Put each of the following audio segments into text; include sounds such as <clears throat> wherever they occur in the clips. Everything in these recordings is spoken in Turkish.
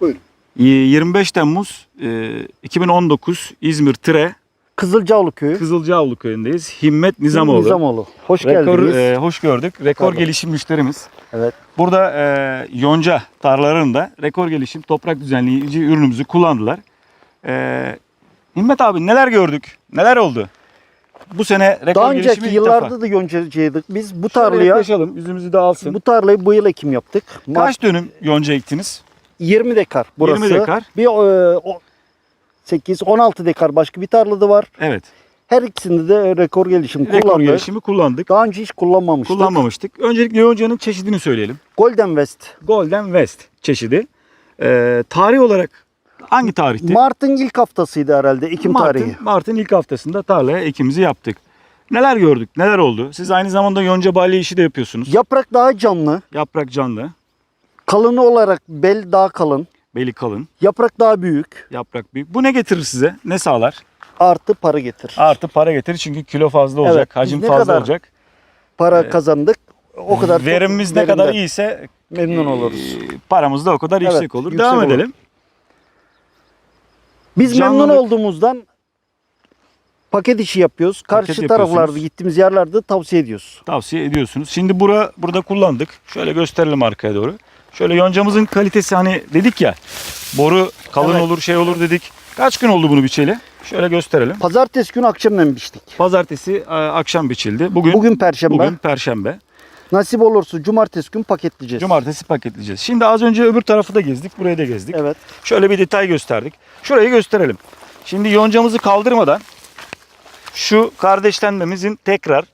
Buyurun. Y- 25 Temmuz e, 2019 İzmir Tire Kızılcaoğlu köyü. Kızılcaavlu köyündeyiz. Himmet Nizamoğlu. Nizamoğlu. Hoş Rekor, geldiniz. e, hoş gördük. Rekor Pardon. gelişim müşterimiz. Evet. Burada e, yonca tarlalarında rekor gelişim toprak düzenleyici ürünümüzü kullandılar. E, Himmet abi neler gördük? Neler oldu? Bu sene rekor Daha gelişimi önceki ilk yıllarda defa. da yoncacıydık. Biz bu Şöyle tarlaya yaklaşalım, yüzümüzü de alsın. bu tarlayı bu yıl ekim yaptık. Mart- Kaç dönüm yonca ektiniz? 20 dekar burası. 20 dekar. Bir e, o- 8 16 dekar başka bir tarlada var. Evet. Her ikisinde de rekor gelişim Rekor kullandık. gelişimi kullandık. Daha önce hiç kullanmamıştık. Kullanmamıştık. Öncelikle yoncanın çeşidini söyleyelim. Golden West. Golden West çeşidi. E, tarih olarak hangi tarihti? Mart'ın ilk haftasıydı herhalde ekim Mart'ın, tarihi. Mart'ın ilk haftasında tarlaya ekimizi yaptık. Neler gördük, neler oldu? Siz aynı zamanda yonca balya işi de yapıyorsunuz. Yaprak daha canlı. Yaprak canlı, Kalını olarak bel daha kalın. beli kalın, Yaprak daha büyük. yaprak büyük. Bu ne getirir size? Ne sağlar? Artı para getirir. Artı para getirir çünkü kilo fazla olacak, Evet, hacim fazla olacak. Para kazandık. O kadar Verimimiz ne kadar iyiyse memnun e, oluruz. paramız da o kadar Evet, yüksek olur. yüksek Devam olur. edelim. Biz memnun Canlılık- olduğumuzdan paket işi yapıyoruz. Karşı Paket taraflarda gittiğimiz yerlerde tavsiye ediyoruz. Tavsiye ediyorsunuz. Şimdi bura burada kullandık. Şöyle gösterelim arkaya doğru. Şöyle yoncamızın kalitesi hani dedik ya boru kalın Evet. olur şey olur dedik. Kaç gün oldu bunu biçeli? Şöyle gösterelim. Pazartesi günü akşamdan biçtik. Pazartesi e, akşam biçildi. Bugün Bugün perşembe. bugün perşembe. Nasip olursa cumartesi gün paketleyeceğiz. Cumartesi paketleyeceğiz. Şimdi az önce öbür tarafı da gezdik. Burayı da gezdik. Evet. Şöyle bir detay gösterdik. Şurayı gösterelim. Şimdi yoncamızı kaldırmadan şu kardeşlenmemizin tekrar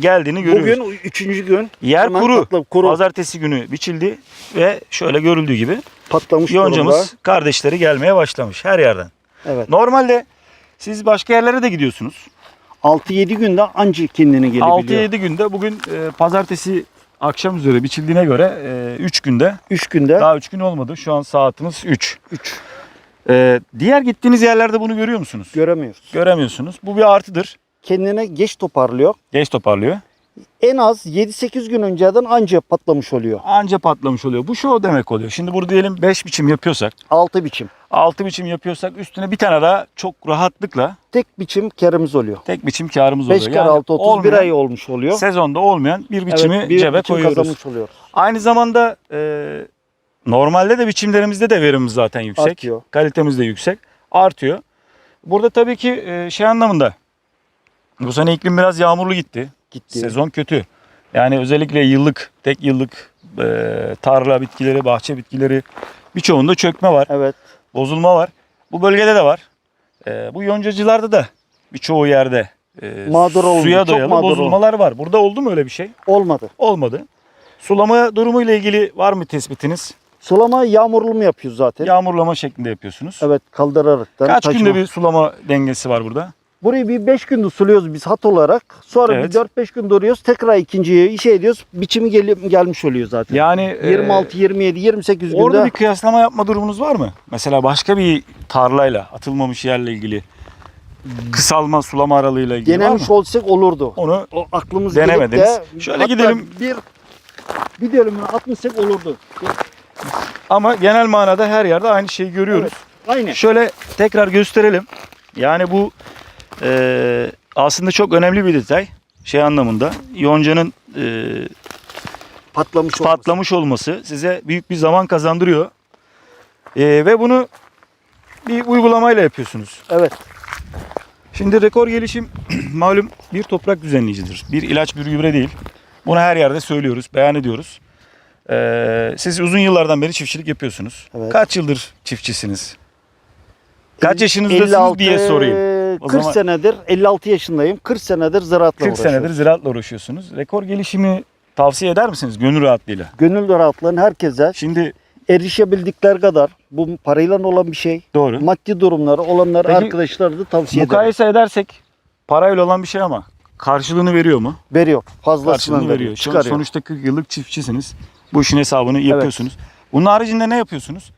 geldiğini görüyoruz. Bugün üçüncü gün. Yer Hemen kuru. patla- kuru. Pazartesi günü biçildi ve şöyle görüldüğü gibi patlamış yoncamız durumda. kardeşleri gelmeye başlamış her yerden. Evet. Normalde siz başka yerlere de gidiyorsunuz. 6-7 günde anca kendine gelebiliyor. 6-7 günde bugün e, pazartesi akşam üzere biçildiğine göre 3 günde 3 günde daha 3 gün olmadı. Şu an saatimiz 3. 3 diğer gittiğiniz yerlerde bunu görüyor musunuz? göremiyoruz. Göremiyorsunuz. Bu bir artıdır. Kendine geç toparlıyor. Geç toparlıyor. En az 7-8 gün önceden anca patlamış oluyor. Anca patlamış oluyor. Bu şu demek oluyor. Şimdi burada diyelim 5 biçim yapıyorsak, 6 biçim. 6 biçim yapıyorsak üstüne bir tane daha çok rahatlıkla Tek biçim karımız oluyor. tek biçim karımız 5 oluyor. kere 6 31 olmayan, ay olmuş oluyor. Sezonda olmayan bir biçimi Evet, bir cebe biçim koyuyoruz. kazanmış oluyoruz. Aynı zamanda e, normalde de biçimlerimizde de verimimiz zaten yüksek. Artıyor. Kalitemiz de yüksek. Artıyor. Burada tabii ki e, şey anlamında bu sene iklim biraz yağmurlu gitti. Gitti. Sezon kötü. Yani özellikle yıllık, tek yıllık e, tarla bitkileri, bahçe bitkileri birçoğunda çökme var, Evet. bozulma var. Bu bölgede de var. E, bu yoncacılarda da birçoğu yerde e, Mağdur oldu, suya çok dayalı oldu. bozulmalar var. Burada oldu mu öyle bir şey? Olmadı. Olmadı. Sulama durumu ile ilgili var mı tespitiniz? Sulama yağmurlu mu yapıyoruz zaten? Yağmurlama şeklinde yapıyorsunuz. Evet kaldıraraktan. Kaç taşıma. günde bir sulama dengesi var burada? Burayı bir 5 günde suluyoruz biz hat olarak. Sonra Evet. bir 4-5 gün duruyoruz. Tekrar ikinciye işe ediyoruz. Biçimi gel- gelmiş oluyor zaten. Yani e, 26, 27, 28 günde Orada bir kıyaslama yapma durumunuz var mı? Mesela başka bir tarlayla, atılmamış yerle ilgili kısalma sulama aralığıyla ilgili var mı? denemiş olsak olurdu. Onu O aklımız Denemediniz. de Şöyle hatta gidelim. Bir bir dönümünü atmışsak olurdu. ama genel manada her yerde aynı şeyi görüyoruz. Aynen. Şöyle tekrar gösterelim. Yani bu e, aslında çok önemli bir detay. Şey anlamında yoncanın e, Patlamış olması. patlamış olması size büyük bir zaman kazandırıyor. E, ve bunu bir uygulamayla yapıyorsunuz. Evet. Şimdi rekor gelişim <clears throat> malum bir toprak düzenleyicidir. Bir ilaç bir gübre değil. Bunu her yerde söylüyoruz, beyan ediyoruz. Ee, siz uzun yıllardan beri çiftçilik yapıyorsunuz. Evet. Kaç yıldır çiftçisiniz? Kaç yaşınızdasınız 56, diye sorayım. O 40 zaman- senedir 56 yaşındayım. 40 senedir ziraatla 40 uğraşıyorum. senedir ziraatla uğraşıyorsunuz. Rekor gelişimi tavsiye eder misiniz gönül rahatlığıyla? Gönül rahatlığın herkese Şimdi erişebildikleri kadar bu parayla olan bir şey. doğru. Maddi durumları olanlar Peki, arkadaşlar da tavsiye ederim. Mukayese edersek parayla olan bir şey ama karşılığını veriyor mu? Veriyor. Fazlasını karşılığını veriyor. veriyor. Çıkarıyor. Sonuçta 40 yıllık çiftçisiniz. Bu işin hesabını yapıyorsunuz. Bunun haricinde ne yapıyorsunuz?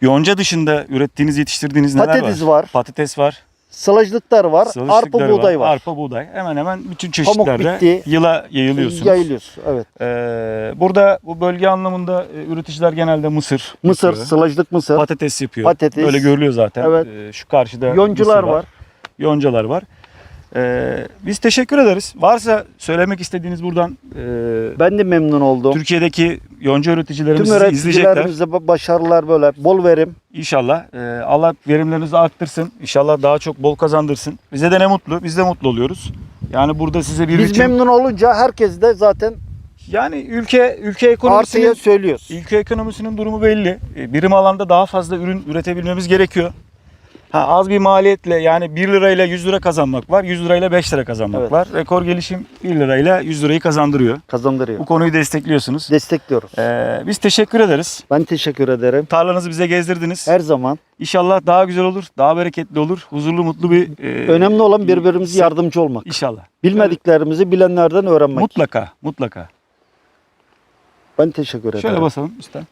Yonca dışında ürettiğiniz, yetiştirdiğiniz neler Patates var? var. Patates var. Sılajlıklar var. Sılışlıkları arpa buğday var. Arpa buğday. Hemen hemen bütün çeşitlerde bitti. yıla yayılıyorsunuz. Yayılıyoruz. Evet. Ee, burada bu bölge anlamında e, üreticiler genelde mısır, Mısır, yapıyor. sılajlık mısır. patates yapıyor. Patates. Böyle görülüyor zaten. Evet. Ee, şu karşıda Yoncular mısır var. Yoncalar var. Ee, biz teşekkür ederiz. Varsa söylemek istediğiniz buradan e, Ben de memnun oldum. Türkiye'deki yonca üreticilerimiz Tüm sizi izleyecekler. üreticilerimize ba- başarılar böyle. Bol verim. İnşallah e, Allah verimlerinizi arttırsın. İnşallah daha çok bol kazandırsın. Bize de ne mutlu. Biz de mutlu oluyoruz. Yani burada size bir Biz memnun olunca herkes de zaten yani ülke ülke ekonomisinin artıya söylüyoruz. ülke ekonomisinin durumu belli. E, Birim alanda daha fazla ürün üretebilmemiz gerekiyor. Ha, az bir maliyetle yani 1 lirayla 100 lira kazanmak var. 100 lirayla 5 lira kazanmak Evet. var. Rekor gelişim 1 lirayla 100 lirayı kazandırıyor. Kazandırıyor. Bu konuyu destekliyorsunuz. Destekliyoruz. Ee, biz teşekkür ederiz. Ben teşekkür ederim. Tarlanızı bize gezdirdiniz. Her zaman. İnşallah daha güzel olur, daha bereketli olur, huzurlu, mutlu bir... e, Önemli olan birbirimize yardımcı olmak. İnşallah. Bilmediklerimizi bilenlerden öğrenmek. Mutlaka, mutlaka. Ben teşekkür ederim. Şöyle basalım üstten.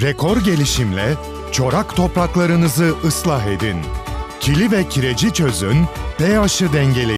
Rekor gelişimle çorak topraklarınızı ıslah edin. Kili ve kireci çözün, pH'ı dengeleyin.